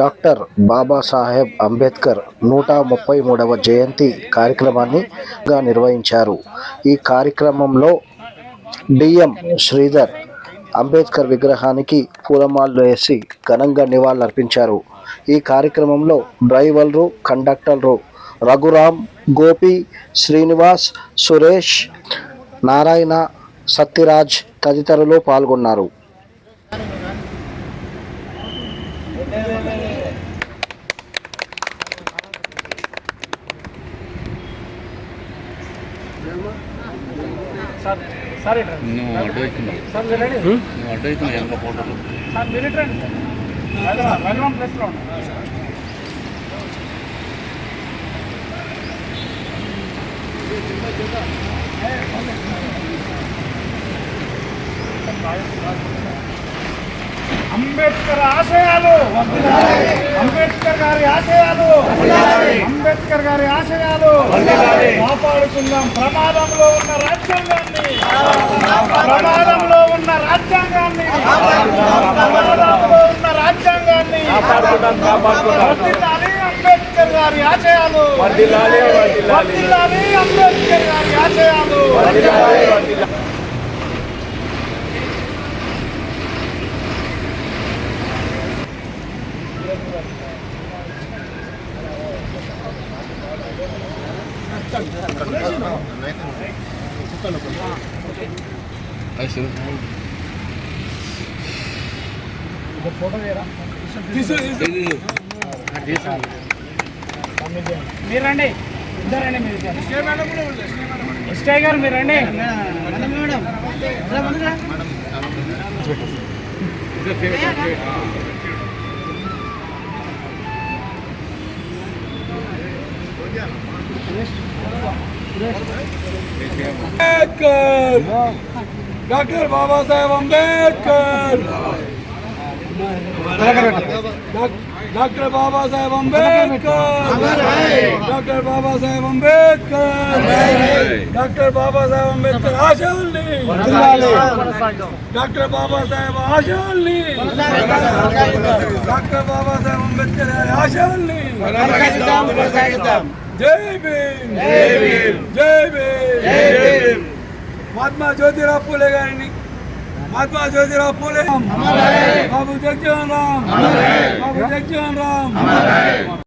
Doctor Babasaheb Ambedkar నూట ముప్పై మూడవ జయంతి కార్యక్రమాన్నిగా నిర్వహించారు. ఈ కార్యక్రమంలో డిఎం శ్రీధర్ అంబేద్కర్ విగ్రహానికి పూలమాలలు వేసి ఘనంగా నివాళులర్పించారు. ఈ కార్యక్రమంలో డ్రైవర్లు కండక్టర్లు రఘురామ్ గోపి శ్రీనివాస్ సురేష్ నారాయణ సత్యరాజ్ తదితరులు పాల్గొన్నారు. నువ్వు అడ్డు అవుతున్నావు సార్ మీరు రెడీ? నువ్వు అడ్డు అవుతున్నావు ఎంత ఫోటోలు సార్ మీరు అంబేద్కర్ ఆశయాలు! అంబేద్కర్ గారి ఆశయాలు! అంబేద్కర్ గారి ఆశయాలు! కాపాడుకుందాం. ప్రమాదంలో ఉన్న రాజ్యాంగాన్ని! ప్రమాదంలో ఉన్న రాజ్యాంగాన్ని! ప్రమాదంలో ఉన్న రాజ్యాంగాన్ని! అంబేద్కర్ గారి ఆశయాలు! అంబేద్కర్ గారి ఆశయాలు! మీరు రండి ఇద్దరండి మీరు ఇష్టయ్య గారు మీరు రండి madam Ambedkar doctor Babasaheb Ambedkar dock- doctor Babasaheb Ambedkar doctor Babasaheb Ambedkar doctor Babasaheb Ambedkar ఆశయాల్ని డాక్టర్ బాబాసాహెబ్ ఆశయాల్ని డాక్టర్ బాబాసాహెబ్ అంబేద్కర్ గారి ఆశయాల్ని జై భీమ్. జై భీమ్. జై భీమ్. మహాత్మా జ్యోతిరావు పూలే గారిని. మహాత్మా జ్యోతిరావు పూలే. బాబు జగ్జీవన్ రామ్. బాబు జగ్జీవన్ రామ్.